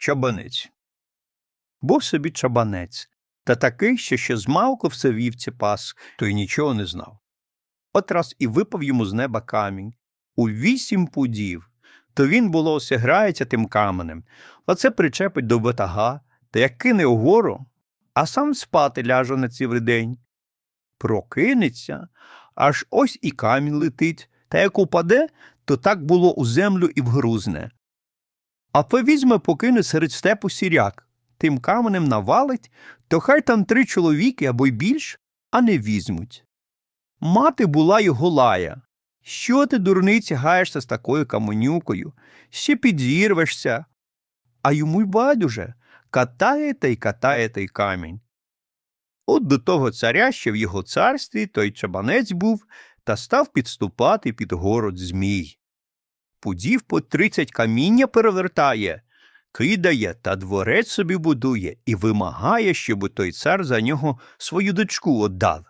Чабанець. Був собі чабанець, та такий, що ще змалку все вівці пас, то й нічого не знав. От раз і випав йому з неба камінь у вісім пудів, то він, було, осяграється тим каменем, оце причепить до батага, та як кине вгору, а сам спати ляже на цілий день. Прокинеться, аж ось і камінь летить, та як упаде, то так було у землю і вгрузне. А повізьме покине серед степу сіряк, тим каменем навалить, то хай там три чоловіки або й більш, а не візьмуть. Мати була його лая. Що ти, дурниці, гаєшся з такою каменюкою? Ще підірвешся. А йому й байдуже катає та й катає той камінь. От до того царя, що в його царстві той чабанець був, та став підступати під город змій. Пудів по тридцять каміння перевертає, кидає та дворець собі будує і вимагає, щоб той цар за нього свою дочку отдав.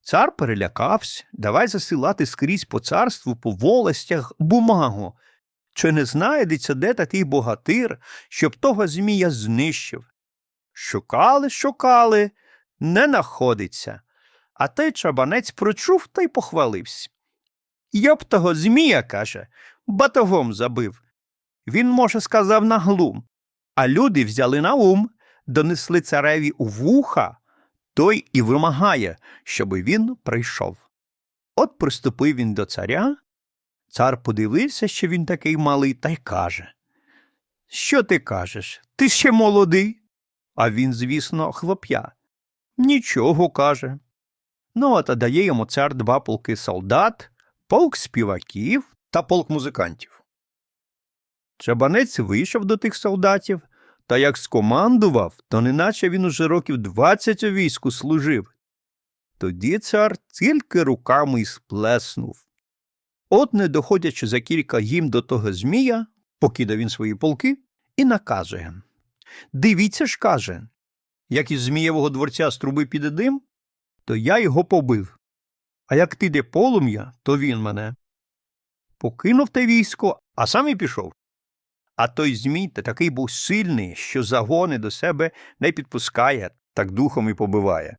Цар перелякався, давай засилати скрізь по царству по волостях бумагу. Чи не знайдеться, де такий богатир, щоб того змія знищив? Шукали, шукали, не находиться. А той чабанець прочув та й похвалився. Я того змія, каже, батогом забив. Він, може, сказав на глум. А люди взяли на ум, донесли цареві у вуха, той і вимагає, щоби він прийшов. От приступив він до царя. Цар подивився, що він такий малий, та й каже Що ти кажеш? Ти ще молодий? А він, звісно, хлоп'я. Нічого каже. Ну, от дає йому цар два полки солдат, полк співаків та полк музикантів. Чабанець вийшов до тих солдатів, та як скомандував, то неначе він уже років двадцять у війську служив. Тоді цар тільки руками й сплеснув. От, не доходячи за кілька їм до того змія, покидав він свої полки і наказує. Дивіться ж, каже, як із змієвого дворця з труби піде дим, то я його побив. А як піде полум'я, то він мене. Покинув те військо, а сам і пішов. А той змій та такий був сильний, що загони до себе не підпускає, так духом і побиває.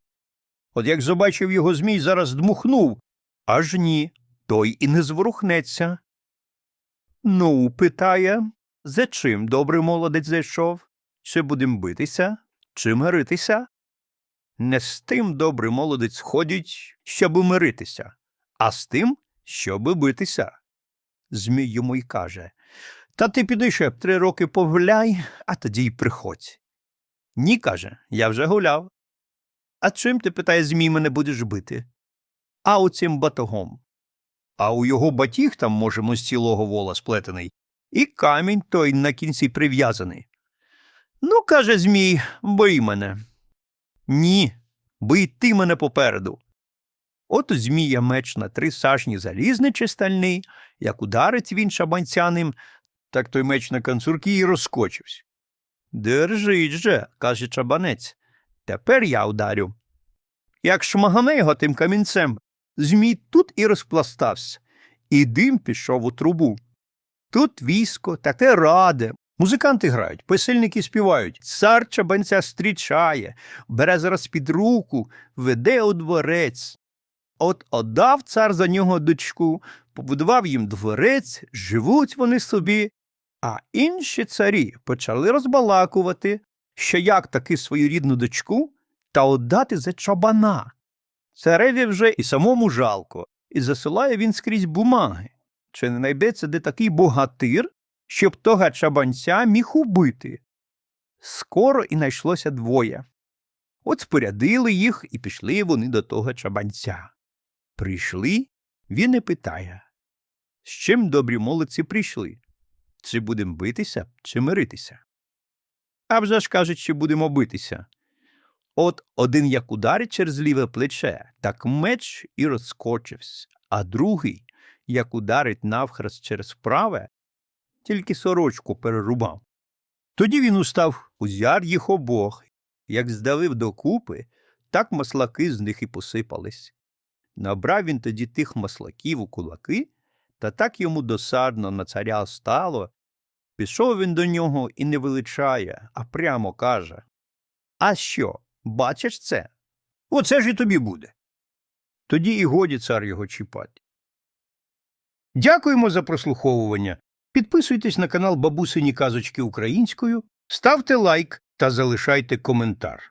От як побачив його змій, зараз дмухнув, аж ні, той і не зворухнеться. Ну, питає, за чим добрий молодець зайшов? Чи будем битися, чи миритися? Не з тим добрий молодець ходить, щоб миритися, а з тим, щоб битися. Змій йому й каже Та ти піди ще три роки погуляй, а тоді й приходь. Ні, каже, я вже гуляв. А чим ти, питає, змій мене будеш бити? А оцим батогом. А у його батіг там, можемо, з цілого вола сплетений, і камінь той на кінці прив'язаний. Ну, каже Змій, бий мене. Ні, бий ти мене попереду. От Змія меч на три сажні залізний чи стальний, як ударить він шабанцяним, так той меч на канцурки і розкочився. Держить же, каже чабанець, тепер я ударю. Як шмагане його тим камінцем, Змій тут і розпластався, і дим пішов у трубу. Тут військо, таке раде. Музиканти грають, писельники співають, цар чабанця зустрічає, бере зараз під руку, веде у дворець. От отдав цар за нього дочку, побудував їм дворець, живуть вони собі, а інші царі почали розбалакувати, що як таки свою рідну дочку та отдати за чабана. Цареві вже і самому жалко, і засилає він скрізь бумаги. Чи не знайдеться де такий богатир, щоб того чабанця міг убити? Скоро і знайшлося двоє. От спорядили їх і пішли вони до того чабанця. Прийшли, він і питає з чим добрі молодці прийшли? Чи будемо битися, чи миритися? А вже ж кажуть, що будемо битися. От один як ударить через ліве плече, так меч і розкочився, а другий, як ударить навхрест через праве, тільки сорочку перерубав. Тоді він устав узяр їх обох, як здавив докупи, так маслаки з них і посипались. Набрав він тоді тих маслаків у кулаки, та так йому досадно на царя стало, Пішов він до нього і не величає, а прямо каже А що, бачиш це? Оце ж і тобі буде. Тоді і годі цар його чіпати. Дякуємо за прослуховування. Підписуйтесь на канал Бабусині Казочки Українською, ставте лайк та залишайте коментар.